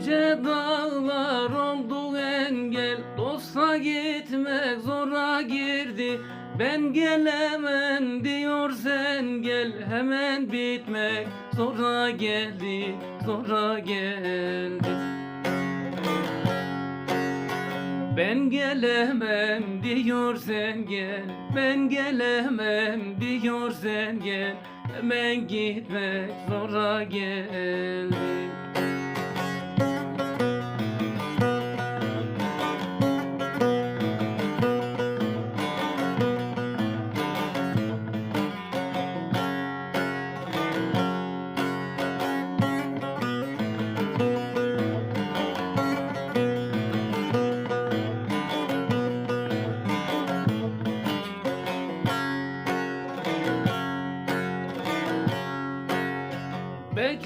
Mesafeler oldu engel Dosta gitmek zora girdi. Ben gelemem diyor sen gel Hemen bitmek zora geldi Zora geldi. Ben gelemem diyor sen gel Ben gelemem diyor sen gel Hemen gitmek zora geldi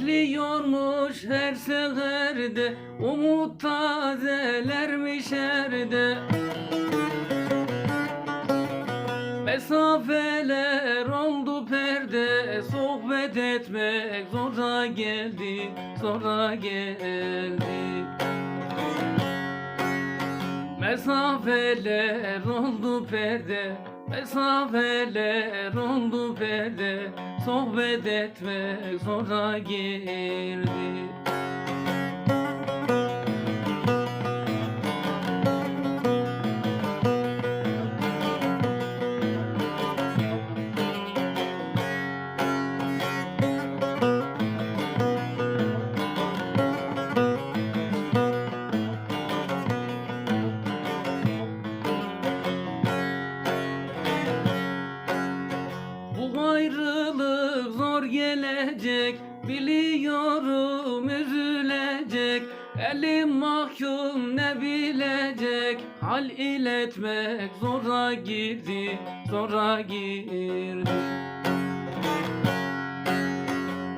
Bekliyormuş her seferde Umut tazelermiş erde. Mesafeler oldu perde Sohbet etmek zora geldi Zora geldi Mesafeler oldu perde Mesafeler oldu perde. Sohbet etmek zora girdi gelecek Biliyorum üzülecek. Elim mahkum ne bilecek. Hal iletmek zora girdi Zora girdi.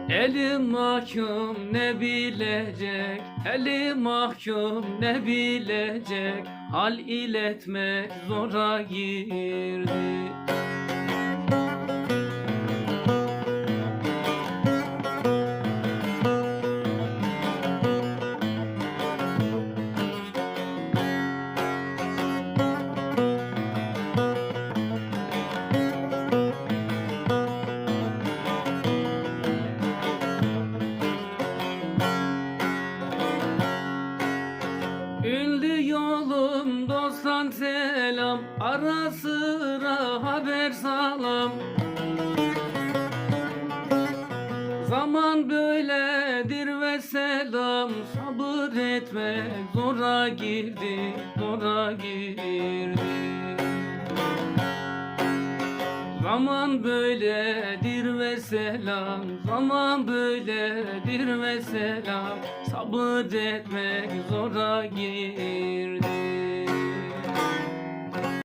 Elim mahkum ne bilecek. Elim mahkum ne bilecek. Hal iletmek zora girdi dosttan selam Ara sıra haber salam. Zaman böyledir ve selam Sabır etmek zora girdi Zora girdi. Zaman böyledir ve selam Zaman böyledir ve selam. Sabır etmek zora girdi